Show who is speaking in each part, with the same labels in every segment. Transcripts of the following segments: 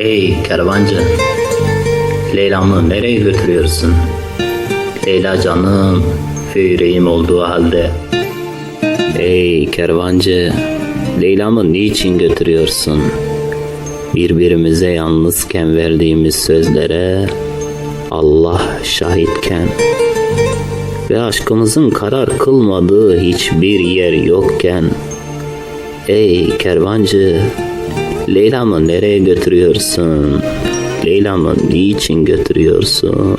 Speaker 1: Hey kervancı, Leyla'mı nereye götürüyorsun? Leyla canım, yüreğim olduğu halde. Ey kervancı, Leyla'mı niçin götürüyorsun? Birbirimize yalnızken verdiğimiz sözlere Allah şahitken ve aşkımızın karar kılmadığı hiçbir yer yokken Ey kervancı, Leyla'mı nereye götürüyorsun? Leyla'mı niçin götürüyorsun?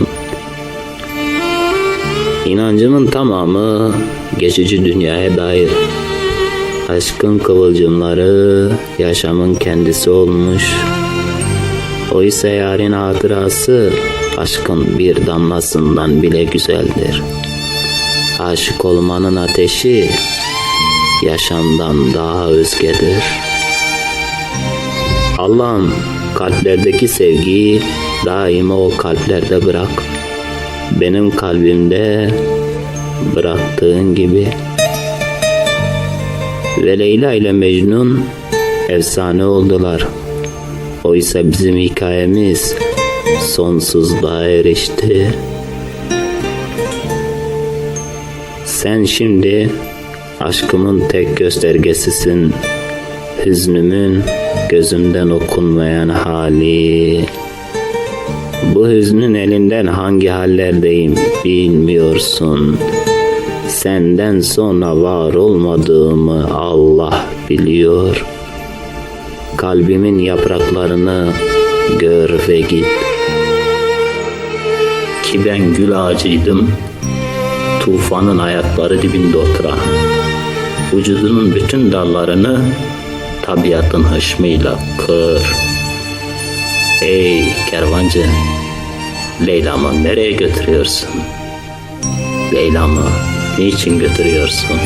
Speaker 1: İnancımın tamamı geçici dünyaya dair. Aşkın kıvılcımları yaşamın kendisi olmuş. Oysa yarın hatırası aşkın bir damlasından bile güzeldir. Aşık olmanın ateşi yaşamdan daha özgedir. Allah'ım kalplerdeki sevgiyi daima o kalplerde bırak. Benim kalbimde bıraktığın gibi. Ve Leyla ile Mecnun efsane oldular. Oysa bizim hikayemiz sonsuzluğa erişti. Sen şimdi aşkımın tek göstergesisin. Hüznümün gözümden okunmayan hali. Bu hüznün elinden hangi hallerdeyim bilmiyorsun. Senden sonra var olmadığımı Allah biliyor. Kalbimin yapraklarını gör ve git. Ki ben gül ağacıydım. Tufanın ayakları dibinde oturan. Vücudunun bütün dallarını tabiatın hışmıyla kır. Ey kervancı, Leyla'mı nereye götürüyorsun? Leyla'mı niçin götürüyorsun?